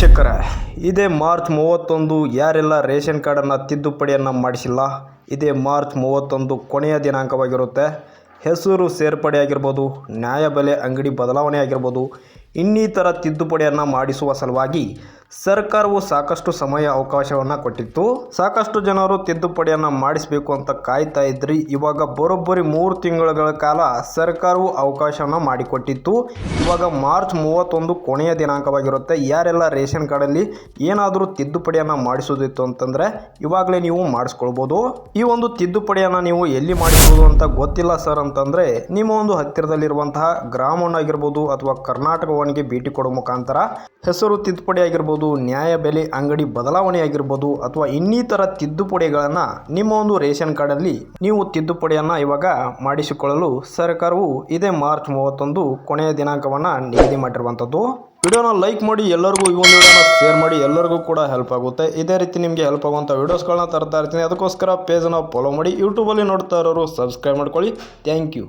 ವೀಕ್ಷಕರೇ, ಇದೇ ಮಾರ್ಚ್ ಮೂವತ್ತೊಂದು ಯಾರೆಲ್ಲ ರೇಷನ್ ಕಾರ್ಡನ್ನು ತಿದ್ದುಪಡಿಯನ್ನು ಮಾಡಿಸಿಲ್ಲ, ಇದೇ ಮಾರ್ಚ್ ಮೂವತ್ತೊಂದು ಕೊನೆಯ ದಿನಾಂಕವಾಗಿರುತ್ತೆ. ಹೆಸರು ಸೇರ್ಪಡೆ ಆಗಿರ್ಬೋದು ನ್ಯಾಯಬೆಲೆ ಅಂಗಡಿ ಬದಲಾವಣೆ ಆಗಿರ್ಬೋದು, ಇನ್ನಿತರ ತಿದ್ದುಪಡಿಯನ್ನು ಮಾಡಿಸುವ ಸಲುವಾಗಿ ಸರ್ಕಾರವು ಸಾಕಷ್ಟು ಸಮಯ ಅವಕಾಶವನ್ನು ಕೊಟ್ಟಿತ್ತು. ಸಾಕಷ್ಟು ಜನರು ತಿದ್ದುಪಡಿಯನ್ನು ಮಾಡಿಸಬೇಕು ಅಂತ ಕಾಯ್ತಾ ಇದ್ರಿ. ಇವಾಗ ಬರೋಬ್ಬರಿ ಮೂರು ತಿಂಗಳುಗಳ ಕಾಲ ಸರ್ಕಾರವು ಅವಕಾಶವನ್ನು ಮಾಡಿಕೊಟ್ಟಿತ್ತು. ಇವಾಗ ಮಾರ್ಚ್ ಮೂವತ್ತೊಂದು ಕೊನೆಯ ದಿನಾಂಕವಾಗಿರುತ್ತೆ. ಯಾರೆಲ್ಲ ರೇಷನ್ ಕಾರ್ಡಲ್ಲಿ ಏನಾದರೂ ತಿದ್ದುಪಡಿಯನ್ನು ಮಾಡಿಸೋದಿತ್ತು ಅಂತಂದರೆ ಇವಾಗಲೇ ನೀವು ಮಾಡಿಸ್ಕೊಳ್ಬೋದು. ಈ ಒಂದು ತಿದ್ದುಪಡಿಯನ್ನು ನೀವು ಎಲ್ಲಿ ಮಾಡಿಸ್ಬೋದು ಅಂತ ಗೊತ್ತಿಲ್ಲ ಸರ್ ಅಂತಂದರೆ ನಿಮ್ಮ ಒಂದು ಹತ್ತಿರದಲ್ಲಿರುವಂತಹ ಗ್ರಾಮವನ್ನು ಆಗಿರ್ಬೋದು ಅಥವಾ ಕರ್ನಾಟಕವನಿಗೆ ಭೇಟಿ ಕೊಡೋ ಮುಖಾಂತರ ಹೆಸರು ತಿದ್ದುಪಡಿ ಆಗಿರ್ಬೋದು, ನ್ಯಾಯ ಬೆಲೆ, ಅಂಗಡಿ ಬದಲಾವಣೆ ಆಗಿರ್ಬೋದು ಅಥವಾ ಇನ್ನಿತರ ತಿದ್ದುಪಡಿಗಳನ್ನು ನಿಮ್ಮ ಒಂದು ರೇಷನ್ ಕಾರ್ಡಲ್ಲಿ ನೀವು ತಿದ್ದುಪಡಿಯನ್ನು ಇವಾಗ ಮಾಡಿಸಿಕೊಳ್ಳಲು ಸರ್ಕಾರವು ಇದೇ ಮಾರ್ಚ್ ಮೂವತ್ತೊಂದು ಕೊನೆಯ ದಿನಾಂಕವನ್ನು ನಿಗದಿ ಮಾಡಿರುವಂಥದ್ದು. ವಿಡಿಯೋನ ಲೈಕ್ ಮಾಡಿ, ಎಲ್ಲರಿಗೂ ಈ ಒಂದು ವಿಡಿಯೋನ ಶೇರ್ ಮಾಡಿ, ಎಲ್ಲರಿಗೂ ಕೂಡ ಹೆಲ್ಪ್ ಆಗುತ್ತೆ. ಇದೇ ರೀತಿ ನಿಮಗೆ ಹೆಲ್ಪ್ ಆಗುವಂಥ ವೀಡಿಯೋಸ್ಗಳನ್ನ ತರ್ತಾ ಇರ್ತೀನಿ. ಅದಕ್ಕೋಸ್ಕರ ಪೇಜನ್ನು ಫಾಲೋ ಮಾಡಿ ಯೂಟ್ಯೂಬಲ್ಲಿ ನೋಡ್ತಾ ಇರೋರು ಸಬ್ಸ್ಕ್ರೈಬ್ ಮಾಡ್ಕೊಳ್ಳಿ. Thank you